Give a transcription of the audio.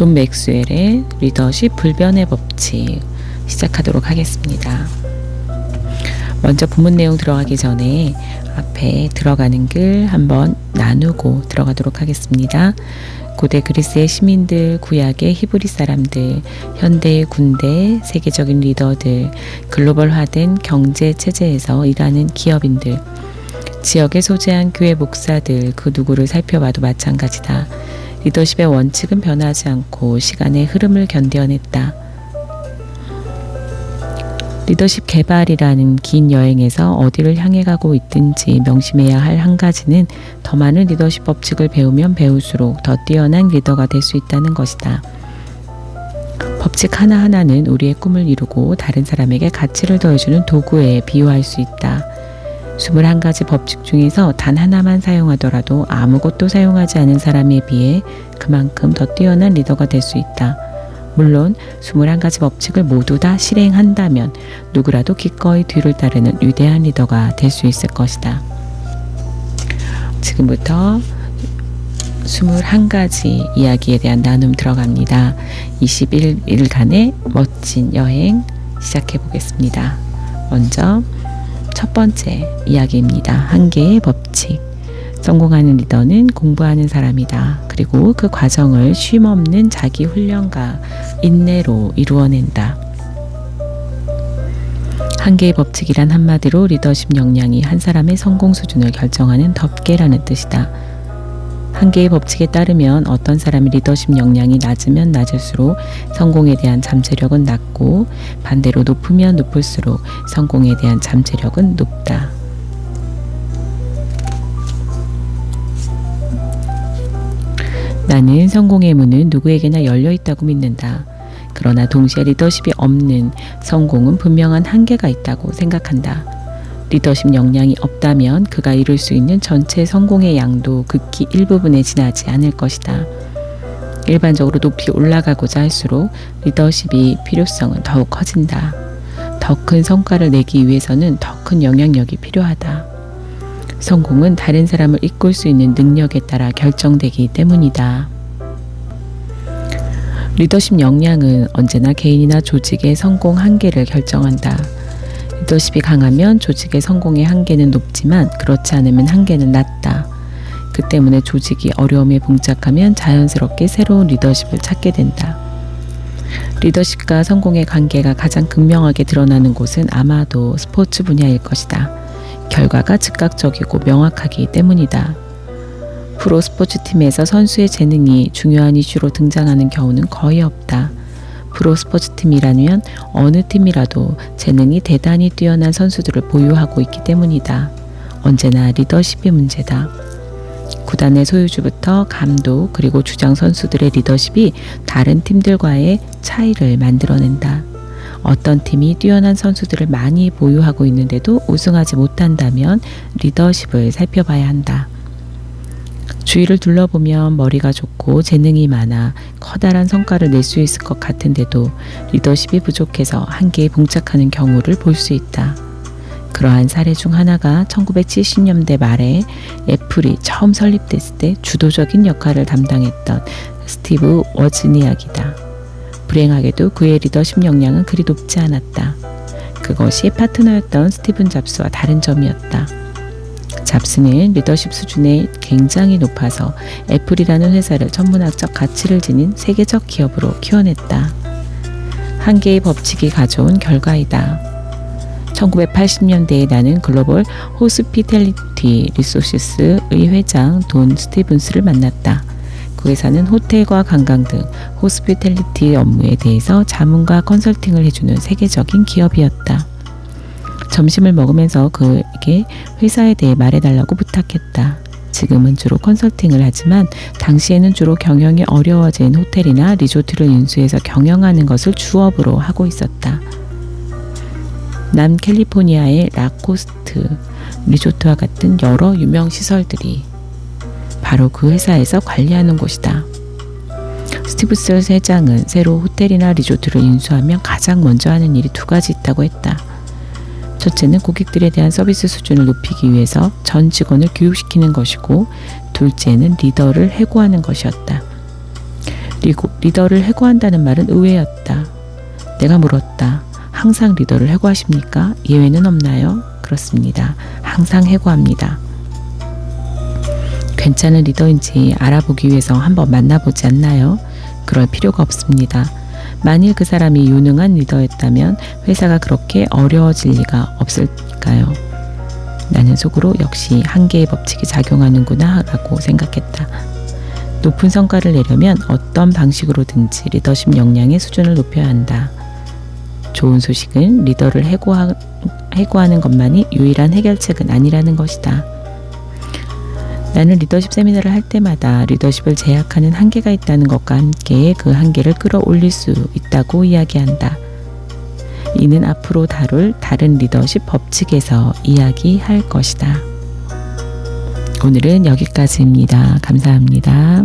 존 맥스웰의 리더십 불변의 법칙 시작하도록 하겠습니다. 먼저 본문 내용 들어가기 전에 앞에 들어가는 글 한번 나누고 들어가도록 하겠습니다. 고대 그리스의 시민들, 구약의 히브리 사람들, 현대의 군대, 세계적인 리더들, 글로벌화된 경제 체제에서 일하는 기업인들, 지역에 소재한 교회 목사들 그 누구를 살펴봐도 마찬가지다. 리더십의 원칙은 변하지 않고 시간의 흐름을 견뎌냈다. 리더십 개발이라는 긴 여행에서 어디를 향해 가고 있든지 명심해야 할 한 가지는 더 많은 리더십 법칙을 배우면 배울수록 더 뛰어난 리더가 될 수 있다는 것이다. 법칙 하나하나는 우리의 꿈을 이루고 다른 사람에게 가치를 더해주는 도구에 비유할 수 있다. 21가지 법칙 중에서 단 하나만 사용하더라도 아무것도 사용하지 않은 사람에 비해 그만큼 더 뛰어난 리더가 될 수 있다. 물론 21가지 법칙을 모두 다 실행한다면 누구라도 기꺼이 뒤를 따르는 위대한 리더가 될 수 있을 것이다. 지금부터 21가지 이야기에 대한 나눔 들어갑니다. 21일간의 멋진 여행 시작해 보겠습니다. 먼저 첫 번째 이야기입니다. 한 개의 법칙. 성공하는 리더는 공부하는 사람이다. 그리고 그 과정을 쉼 없는 자기 훈련과 인내로 이루어낸다. 한 개의 법칙이란 한마디로 리더십 역량이 한 사람의 성공 수준을 결정하는 덮개라는 뜻이다. 한 개의 법칙에 따르면 어떤 사람의 리더십 역량이 낮으면 낮을수록 성공에 대한 잠재력은 낮고 반대로 높으면 높을수록 성공에 대한 잠재력은 높다. 나는 성공의 문은 누구에게나 열려 있다고 믿는다. 그러나 동시에 리더십이 없는 성공은 분명한 한계가 있다고 생각한다. 리더십 역량이 없다면 그가 이룰 수 있는 전체 성공의 양도 극히 일부분에 지나지 않을 것이다. 일반적으로 높이 올라가고자 할수록 리더십이 필요성은 더욱 커진다. 더 큰 성과를 내기 위해서는 더 큰 영향력이 필요하다. 성공은 다른 사람을 이끌 수 있는 능력에 따라 결정되기 때문이다. 리더십 역량은 언제나 개인이나 조직의 성공 한계를 결정한다. 리더십이 강하면 조직의 성공의 한계는 높지만 그렇지 않으면 한계는 낮다. 그 때문에 조직이 어려움에 봉착하면 자연스럽게 새로운 리더십을 찾게 된다. 리더십과 성공의 관계가 가장 극명하게 드러나는 곳은 아마도 스포츠 분야일 것이다. 결과가 즉각적이고 명확하기 때문이다. 프로 스포츠 팀에서 선수의 재능이 중요한 이슈로 등장하는 경우는 거의 없다. 프로 스포츠 팀이라면 어느 팀이라도 재능이 대단히 뛰어난 선수들을 보유하고 있기 때문이다. 언제나 리더십이 문제다. 구단의 소유주부터 감독 그리고 주장 선수들의 리더십이 다른 팀들과의 차이를 만들어낸다. 어떤 팀이 뛰어난 선수들을 많이 보유하고 있는데도 우승하지 못한다면 리더십을 살펴봐야 한다. 주위를 둘러보면 머리가 좋고 재능이 많아 커다란 성과를 낼 수 있을 것 같은데도 리더십이 부족해서 한계에 봉착하는 경우를 볼 수 있다. 그러한 사례 중 하나가 1970년대 말에 애플이 처음 설립됐을 때 주도적인 역할을 담당했던 스티브 워즈니악이다. 불행하게도 그의 리더십 역량은 그리 높지 않았다. 그것이 파트너였던 스티븐 잡스와 다른 점이었다. 잡스는 리더십 수준이 굉장히 높아서 애플이라는 회사를 천문학적 가치를 지닌 세계적 기업으로 키워냈다. 한 개의 법칙이 가져온 결과이다. 1980년대에 나는 글로벌 호스피텔리티 리소시스의 회장 돈 스티븐스를 만났다. 그 회사는 호텔과 관광 등 호스피텔리티 업무에 대해서 자문과 컨설팅을 해주는 세계적인 기업이었다. 점심을 먹으면서 그에게 회사에 대해 말해달라고 부탁했다. 지금은 주로 컨설팅을 하지만 당시에는 주로 경영이 어려워진 호텔이나 리조트를 인수해서 경영하는 것을 주업으로 하고 있었다. 남 캘리포니아의 라코스트 리조트와 같은 여러 유명 시설들이 바로 그 회사에서 관리하는 곳이다. 스티브스 회장은 새로 호텔이나 리조트를 인수하면 가장 먼저 하는 일이 두 가지 있다고 했다. 첫째는 고객들에 대한 서비스 수준을 높이기 위해서 전 직원을 교육시키는 것이고 둘째는 리더를 해고하는 것이었다. 리고, 리더를 해고한다는 말은 의외였다. 내가 물었다. 항상 리더를 해고하십니까? 예외는 없나요? 그렇습니다. 항상 해고합니다. 괜찮은 리더인지 알아보기 위해서 한번 만나보지 않나요? 그럴 필요가 없습니다. 만일 그 사람이 유능한 리더였다면 회사가 그렇게 어려워질 리가 없을까요? 나는 속으로 역시 한계의 법칙이 작용하는구나 라고 생각했다. 높은 성과를 내려면 어떤 방식으로든지 리더십 역량의 수준을 높여야 한다. 좋은 소식은 리더를 해고하, 해고하는 것만이 유일한 해결책은 아니라는 것이다. 나는 리더십 세미나를 할 때마다 리더십을 제약하는 한계가 있다는 것과 함께 그 한계를 끌어올릴 수 있다고 이야기한다. 이는 앞으로 다룰 다른 리더십 법칙에서 이야기할 것이다. 오늘은 여기까지입니다. 감사합니다.